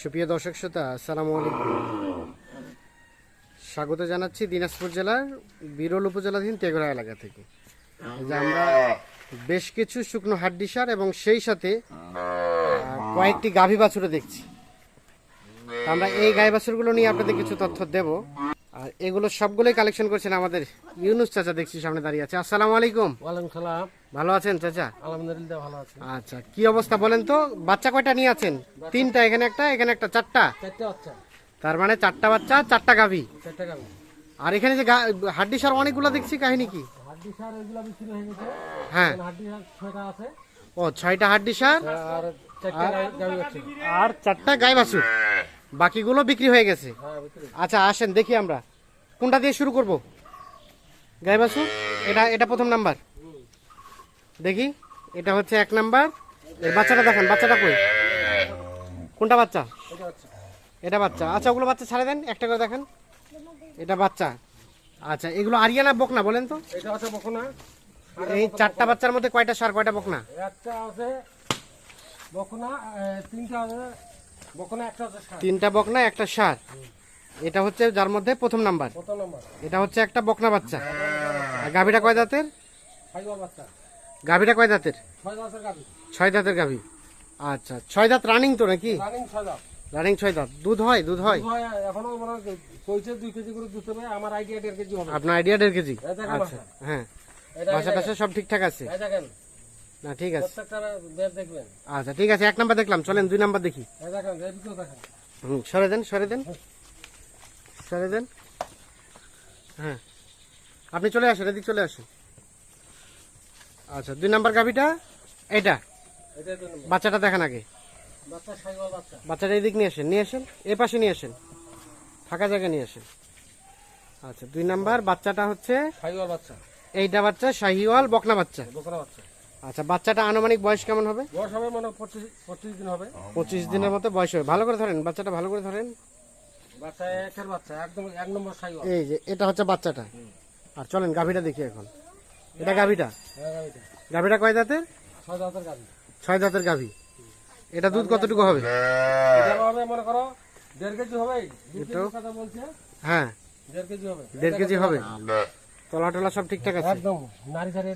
সুপ্রিয় দর্শক শ্রোতা, আসসালামু আলাইকুম। স্বাগত জানাচ্ছি দিনাজপুর জেলার বিরল উপজেলাধীন তেগরা এলাকা থেকে। যে আমরা বেশ কিছু শুকনো হাড্ডি সার এবং সেই সাথে কয়েকটি গাভী বাছুরও দেখছি। আমরা এই গাই বাছুরগুলো নিয়ে আপনাদের কিছু তথ্য দেব। আর এগুলো সবগুলোই কালেকশন করছেন আমাদের ইউনুস চাচা দেখছি সামনে দাঁড়িয়ে আছে। আসসালামু আলাইকুম। ওয়ালাইকুম সালাম। ভালো আছেন চাচা? আলহামদুলিল্লাহ ভালো আছে। আচ্ছা কি অবস্থা বলেন তো? বাচ্চা কয়টা নিয়ে আছেন? তিনটা এখানে একটা এখানে একটা চারটা? চারটে বাচ্চা। তার মানে চারটা বাচ্চা চারটা গাভী। চারটে গাবি আর এখানে যে হাড্ডি সার অনেকগুলো দেখছি কাহিনী কি? হাড্ডি সার এগুলো বিক্রি হয়ে গেছে। হ্যাঁ। হাড্ডি সার ছয়টা আছে। ও ছয়টা হাড্ডি সার? আর আর চারটা গাই বাছুর। বাকিগুলো বিক্রি হয়ে গেছে। হ্যাঁ আচ্ছা আসেন দেখি আমরা। কোনটা দিয়ে শুরু করব? গাই বাছুর এটা এটা প্রথম নাম্বার। দেখি এটা হচ্ছে এক নাম্বার। এর বাচ্চাটা দেখেন বাচ্চাটা কই? কোনটা বাচ্চা? এটা বাচ্চা। আচ্ছা ওগুলো বাচ্চা ছাড়ে দেন একটা করে দেখেন। এটা বাচ্চা। আচ্ছা এগুলো আরিয়ানা বকনা বলেন তো। এটা আছে বকনা। এই চারটা বাচ্চার মধ্যে কয়টা সার কয়টা বকনা? একটা আছে বকনা তিনটা আছে বকনা একটা আছে সার। তিনটা বকনা একটা সার। এটা হচ্ছে যার মধ্যে প্রথম নাম্বার। এটা হচ্ছে একটা বকনা বাচ্চা। গাভীটা কয় দাঁতের? গাভীটা কয় দাঁতের? ছয় দাঁতের গাভী। আচ্ছা ছয় দাঁত রানিং তো নাকি? রানিং ছয় দাঁত। দুধ হয় দুধ হয়? হয় এখনও কইছে দুই কেজি করে দুধ হবে আমার আইডিয়া দেড় কেজি হবে। আপনার আইডিয়া দেড় কেজি? আচ্ছা হ্যাঁ। বাসা টাসা সব ঠিকঠাক আছে? না ঠিক আছে। আচ্ছা ঠিক আছে এক নাম্বার দেখলাম। চলেন দুই নাম্বার দেখি। হুম সরে দেন সরে দেন। সরে দেন। হ্যাঁ। আপনি চলে আসুন এদিক চলে আসেন। আচ্ছা দুই নাম্বার গাভিটা এটা বাচ্চাটা দেখান আগে। বাচ্চাটা এদিক নিয়ে আসেন নিয়ে আসেন এ পাশে নিয়ে আসেন। ফাঁকা জায়গায় নিয়ে আসেন। আচ্ছা দুই নাম্বার বাচ্চাটা হচ্ছে বাচ্চা। এইটা বাচ্চা শাহিওয়াল বকনা বাচ্চা। আচ্ছা বাচ্চাটা আনুমানিক বয়স কেমন হবে? বয়স হবে মানে পঁচিশ দিন হবে। পঁচিশ দিনের মতো বয়স হবে। ভালো করে ধরেন বাচ্চাটা ভালো করে ধরেন। বাচ্চা একের বাচ্চা একদম এক নম্বর সাইওয়াল। এই যে এটা হচ্ছে বাচ্চাটা। আর চলেন গাভিটা দেখি এখন। এটা গাভিটা? হ্যাঁ গাভিটা। কয় দাঁতের? ছয় দাঁতের গাড়ি ছয় দাঁতের গাভি। এটা দুধ কতটুকু হবে? হবে মনে করো দেড় কেজি হবে। কথা বলছে হ্যাঁ? দেড় কেজি হবে। দেড় কেজি হবে? তলা টলা সব ঠিকঠাক আছে? একদম। নারী সারি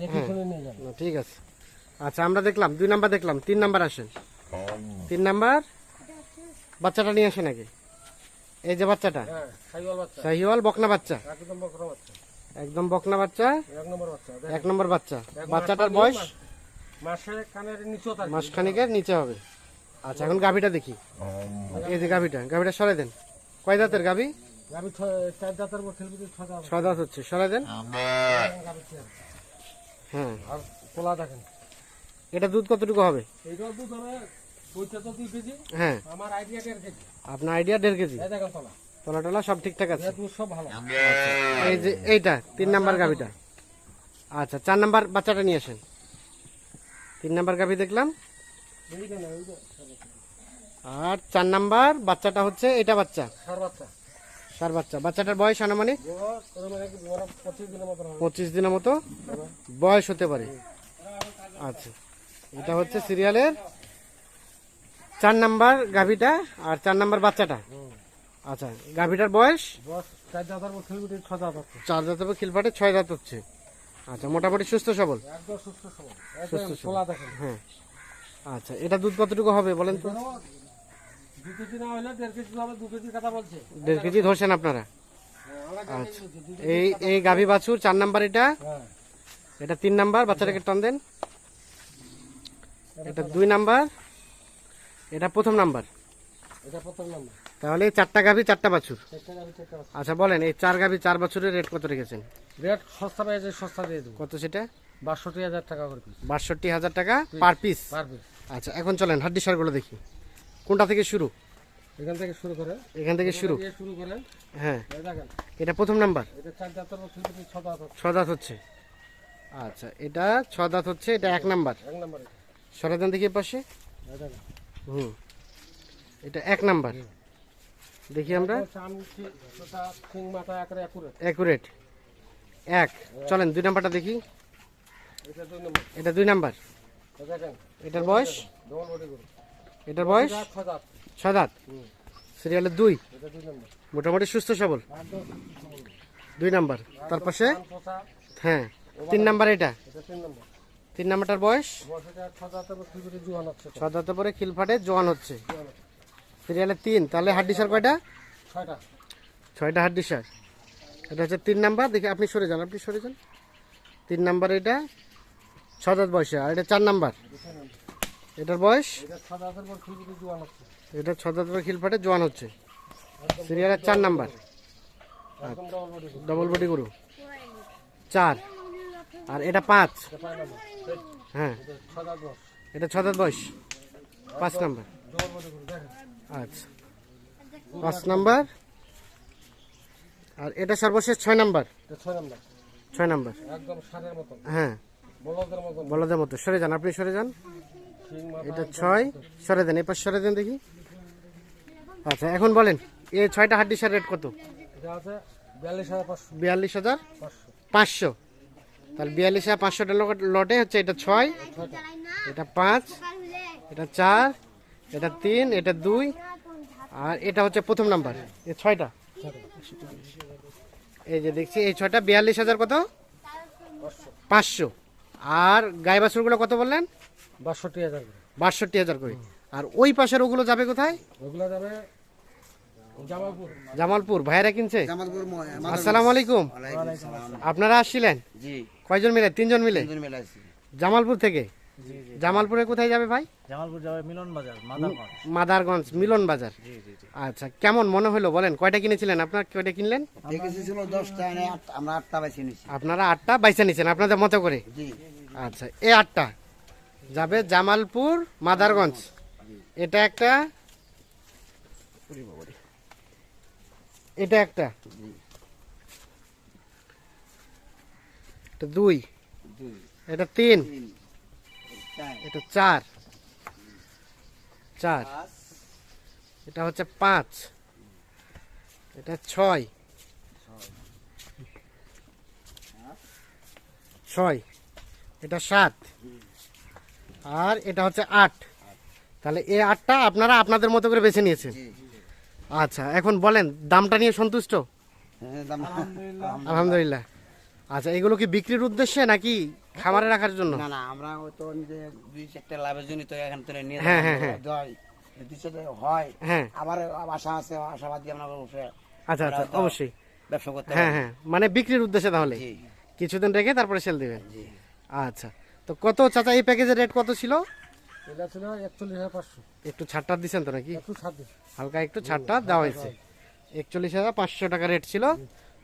দেখে শুনে নিয়ে যাবে। ঠিক আছে। আচ্ছা আমরা দেখলাম দুই নাম্বার দেখলাম তিন নাম্বার আসেন। তিন নাম্বার? বাচ্চাটা নিয়ে আসেন আগে। এই যে বাচ্চাটা? হ্যাঁ শাহিওয়াল বকনা বাচ্চা। একদম বকরা বাচ্চা। একদম বকনা বাচ্চা। এক নম্বর বাচ্চা এক নম্বর বাচ্চা। বাচ্চাটার বয়স? মাসখানিকের নিচে হবে। আচ্ছা এখন গাভিটা দেখি। এই যে গাভিটা গাভিটা সরে দেন। কয় দাঁতের গাভি? ছয় দাঁত। হচ্ছে সরে দেন। হ্যাঁ। আর পোলা দেখেন। এটা দুধ কতটুকু হবে? এইটাও দুধ হবে হ্যাঁ। আমার আইডিয়া দেড় কেজি। আপনার আইডিয়া দেড় কেজি? তোলা। টলা সব ঠিকঠাক আছে? সব ভালো। এই যে এইটা তিন নাম্বার গাভিটা। আচ্ছা চার নাম্বার বাচ্চাটা নিয়ে আসেন। তিন নাম্বার গাভি দেখলাম। আর চার নাম্বার বাচ্চাটা হচ্ছে এটা বাচ্চা। সার বাচ্চা। বাচ্চাটার বয়স আনুমানিক? মানে পঁচিশ দিনের মতো বয়স হতে পারে। আচ্ছা এটা হচ্ছে সিরিয়ালের চার নাম্বার গাভিটা আর চার নাম্বার বাচ্চাটা। আচ্ছা গাভিটার বয়স? চার দাঁত হবে খিলপাটে ছয় দাঁত হচ্ছে। আচ্ছা মোটামুটি সুস্থ সবল? সুস্থ সবল। হ্যাঁ। আচ্ছা এটা দুধ কতটুকু হবে বলেন তো? দেড় কেজি ধরছেন আপনারা? হ্যাঁ, কেজি। এই এই গাভী বাছুর চার নাম্বার এটা? হ্যাঁ। এটা তিন নাম্বার বাচ্চাটাকে টান দেন। এটা দুই নাম্বার। এটা প্রথম নাম্বার। এটা প্রথম নম্বর। তাহলে এই চারটা গাভী চারটা বাছুর। আচ্ছা বলেন এই চার গাভী চার বছরের রেট কত রেখেছেন? রেট সস্তা পেয়েছে সস্তা দিয়ে দেবো। কত সেটা? বাষট্টি হাজার টাকা করে পিস। বাষট্টি হাজার টাকা পার পিস। Per piece. আচ্ছা এখন চলেন হাড্ডি সারগুলো দেখি। কোনটা থেকে শুরু? এখান থেকে শুরু করে এখান থেকে শুরু। শুরু করে হ্যাঁ। দেখেন। এটা প্রথম নাম্বার। এটা চার দাঁত ছ দাঁত হচ্ছে। আচ্ছা এটা ছ দাঁত হচ্ছে এটা এক নাম্বার। এক নম্বরে সরাদান দেখি পাশে। হুম। এটা এক নাম্বার। দেখি আমরা। অ্যাকুরেট এক। চলেন দুই নাম্বারটা দেখি। এটা দুই নম্বর। এটার বয়স? এটার বয়স? ছয় দাঁত। সিরিয়ালের দুই। মোটামুটি সুস্থ সবল। দুই নাম্বার। তার পাশে? হ্যাঁ। তিন নাম্বার এটা। এটা তিন নম্বর। তিন নাম্বারটার বয়স? বছরটা ছ দাঁতের মধ্যে দুটো জোয়ান হচ্ছে তো। ছয় দাঁতের পরে খিল ফাটে জোয়ান হচ্ছে। হচ্ছে। তিন তাহলে হাড্ডি সার কয়টা? ছয়টা। হাড্ডি সার এটা হচ্ছে তিন নাম্বার দেখি আপনি সরে যান আপনি সরে যান। তিন নাম্বার এটা ছয় দাঁত বয়সে আর এটা চার নাম্বার। এটার বয়স? এটা ছ দাঁতের পর খিল ফাটে জোয়ান হচ্ছে। সিরিয়ালের চার নাম্বার। ডবল বডি ডবল গরু। চার। আর এটা পাঁচ। হ্যাঁ। এটা ছ দাঁত বয়স। পাঁচ নাম্বার। আচ্ছা। পাঁচ নাম্বার। আর এটা সর্বশেষ ছয় নাম্বার। ছয় নম্বর। হ্যাঁ। বলদের মতো। সরে যান আপনি সরে যান। এটা ছয়। সরে দেন এবার সরে দেন দেখি। আচ্ছা এখন বলেন এই ছয়টা হাড্ডি সার রেট কত? বিয়াল্লিশ হাজার পাঁচশো বিয়াল্লিশ হাজার পাঁচশো পাঁচশো তাহলে বিয়াল্লিশ হাজার পাঁচশোটা লটে হচ্ছে এটা ছয় এটা পাঁচ এটা চার এটা তিন এটা দুই আর এটা হচ্ছে প্রথম নাম্বার এই ছয়টা। এই যে দেখছি এই ছয়টা বিয়াল্লিশ হাজার কত? পাঁচশো। আর গাই বাছুরগুলো কত বললেন? বাষট্টি হাজার বাষট্টি হাজার করে। আর ওই পাশের ওগুলো যাবে কোথায়? ওগুলো যাবে জামালপুর। জামালপুর ভাইরা কিনছে? জামালপুর আসসালামু আলাইকুম। আপনারা আসছিলেন? কয়জন মিলে? তিনজন মিলে? তিনজন মেলা আছে জামালপুর থেকে? জামালপুরে কোথায় যাবে ভাই? জামালপুর যাবে মিলন বাজার মাদারগঞ্জ মাদারগঞ্জ মিলন বাজার আচ্ছা কেমন মনে হলো বলেন কয়টা কিনেছিলেন আপনার? কয়টা কিনলেন? আমরা আটটা নিছি। আপনারা আটটা বাইসা নিছেন আপনাদের মতো করে? আচ্ছা এই আটটা যাবে জামালপুর মাদারগঞ্জ। এটা একটা এটা একটা। এটা দুই। এটা তিন। এটা চার। চার। এটা হচ্ছে পাঁচ। এটা ছয়। ছয়। এটা সাত। আর এটা হচ্ছে আট। তাহলে এই আটটা আপনারা আপনাদের মতো করে বেছে নিয়েছেন। আচ্ছা এখন বলেন দামটা নিয়ে সন্তুষ্ট? হ্যাঁ, আলহামদুলিল্লাহ। আচ্ছা এগুলো কি বিক্রির উদ্দেশ্যে নাকি খামারে রাখার জন্য? না না আমরা তো নিজে দুই চারটে লাভের জন্য তো এখান থেকে নিয়ে হ্যাঁ, হ্যাঁ, হ্যাঁ। হয়। হ্যাঁ। আবার আশা আছে আশাবাদী আমরা বসে আচ্ছা আচ্ছা অবশ্যই। ব্যবসা করতে হ্যাঁ হ্যাঁ মানে বিক্রির উদ্দেশ্যে তাহলে? কিছুদিন রেখে তারপরে সেল দিবেন? আচ্ছা তো কত চাচা এই প্যাকেজের রেট কত ছিল? এটা ছিল একচল্লিশ হাজার পাঁচশো। একটু ছাড়টা দিচ্ছেন তো নাকি? একটু ছাড় হালকা একটু ছাড়টা দেওয়া হয়েছে। একচল্লিশ হাজার পাঁচশো টাকা রেট ছিল।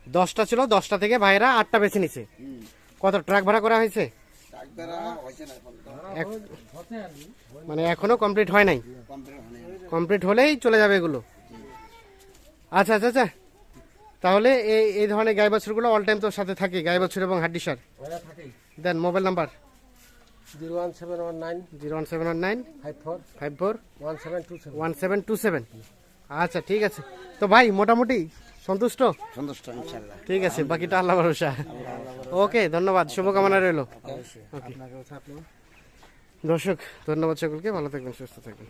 দশটা ছিল দশটা থেকে ভাইরা আটটা বেছে নিছে। কত ট্রাক ভাড়া করা হয়েছে। মানে এখনও কমপ্লিট হয় নাই? কমপ্লিট হলেই চলে যাবে এগুলো। আচ্ছা আচ্ছা আচ্ছা। তাহলে এই এই ধরনের গাই বাছুরগুলো অল টাইম তোর সাথে থাকে গাই বাছুর এবং হাড্ডি সার দেন mobile number zero one seven one nine zero one seven one nine five four five four one seven two seven. One seven two seven. আচ্ছা ঠিক আছে। তো ভাই মোটামুটি সন্তুষ্ট? সন্তুষ্ট ঠিক আছে বাকিটা আল্লাহ ভরসা। ওকে ধন্যবাদ শুভকামনা রইল। দর্শক ধন্যবাদ সকলকে ভালো থাকবেন সুস্থ থাকবেন।